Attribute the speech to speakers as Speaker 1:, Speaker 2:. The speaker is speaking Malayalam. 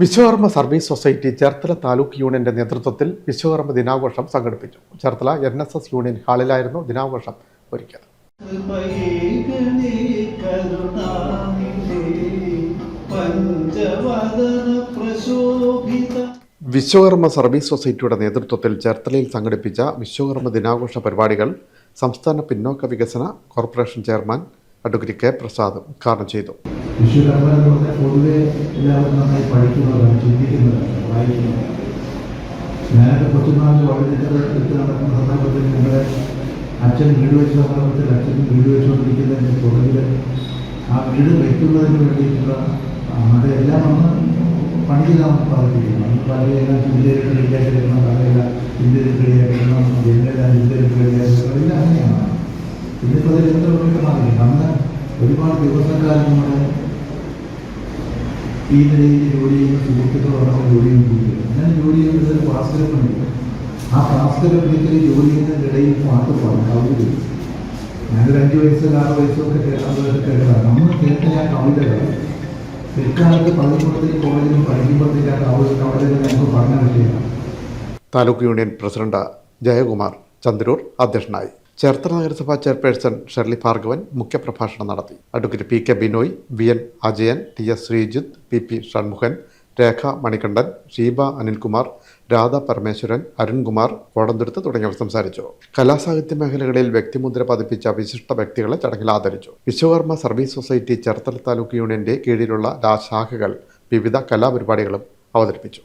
Speaker 1: വിശ്വകർമ്മ സർവീസ് സൊസൈറ്റി ചേർത്തല താലൂക്ക് യൂണിയന്റെ നേതൃത്വത്തിൽ വിശ്വകർമ്മ ദിനാഘോഷം സംഘടിപ്പിച്ചു. Cherthala N S S union ഹാളിലായിരുന്നു ദിനാഘോഷം ഒരുക്കിയത്. വിശ്വകർമ്മ സർവീസ് സൊസൈറ്റിയുടെ നേതൃത്വത്തിൽ ചേർത്തലയിൽ സംഘടിപ്പിച്ച വിശ്വകർമ്മ ദിനാഘോഷ പരിപാടികൾ സംസ്ഥാന പിന്നോക്ക വികസന corporation chairman advocate K Prasad ഉദ്ഘാടനം ചെയ്തു.
Speaker 2: വിശ്വകർമ്മ എന്ന് പറഞ്ഞാൽ പൊതുവെ എല്ലാവരും നന്നായി പഠിക്കുന്നവരാണ് ചിന്തിക്കുന്നവരാണ് വായിക്കുന്നവരാണ്. ഞാനൊക്കെ കൊച്ചുനാൾ വളരെ എടുത്ത് നടക്കുന്ന സന്ദർഭത്തിൽ നിങ്ങളുടെ അച്ഛൻ വീട് വെച്ച സന്ദർഭത്തിൽ അച്ഛൻ വീട് വെച്ചുകൊണ്ടിരിക്കുന്നതിന്റെ പുറകിൽ ആ വീട് വയ്ക്കുന്നതിന് വേണ്ടിയിട്ടുള്ള അവിടെ എല്ലാം അന്ന് പണിയിലാണ് പറഞ്ഞിരിക്കുന്നത് അന്ന് പലരെല്ലാം ഇന്ത്യയിൽ റെഡിയാക്കിയിരുന്നു പലയെല്ലാം ഇന്ത്യയിൽ റെഡിയാക്കിയിരുന്നു ജനലെല്ലാം ഇന്ത്യയിൽ റെഡിയാക്കിയിരുന്നു എല്ലാം അങ്ങനെയാണ്. ഇന്നിപ്പോൾ അതിൽ എത്ര അന്ന് ഒരുപാട് ദിവസക്കാലം നമ്മുടെ ഈ നിലയിൽ ജോലി ചെയ്യുന്ന സുഹൃത്തുക്കളോടൊപ്പം ജോലി ചെയ്യുന്നില്ല ഞാൻ ജോലി ചെയ്യുന്നത് ഒരു ഭാസ്കര പണിയുണ്ട് ആ ഭാസ്കര പണിക്കൽ ജോലി ചെയ്യുന്നതിനിടയിൽ പാട്ട് പാടും. കവിത ഞാനൊരു അഞ്ച് വയസ്സോ ആറ് വയസ്സൊക്കെ കേൾക്കാത്തവരൊക്കെ കേട്ടതാണ്. നമ്മൾ കേട്ട ആ കവിതകൾ പിൽക്കാലത്ത് പള്ളിക്കൂടത്തിലും കോളേജിലും പഠിക്കുമ്പോഴത്തേക്ക് ആ കവിത കവിതകൾ നമുക്ക് പറഞ്ഞു വിഷയമാണ്
Speaker 1: താലൂക്ക് യൂണിയൻ പ്രസിഡന്റ് ജയകുമാർ ചന്ദ്രൂർ അധ്യക്ഷനായി. ചേർത്തല നഗരസഭാ ചെയർപേഴ്സൺ ഷെർലി ഭാർഗവൻ മുഖ്യപ്രഭാഷണം നടത്തി. Advocate P K Binoy V N Ajayan T S Sreejith P P Shanmukhan Rekha Manikandan Sheeba Anilkumar Radha Parameswaran Arunkumar Kodanthuruthu തുടങ്ങിയവർ സംസാരിച്ചു. കലാസാഹിത്യ മേഖലകളിൽ വ്യക്തിമുദ്ര പതിപ്പിച്ച വിശിഷ്ട വ്യക്തികളെ ചടങ്ങിൽ ആദരിച്ചു. വിശ്വകർമ്മ സർവീസ് സൊസൈറ്റി ചേർത്തല താലൂക്ക് യൂണിയന്റെ കീഴിലുള്ള ശാഖകൾ വിവിധ കലാപരിപാടികളും അവതരിപ്പിച്ചു.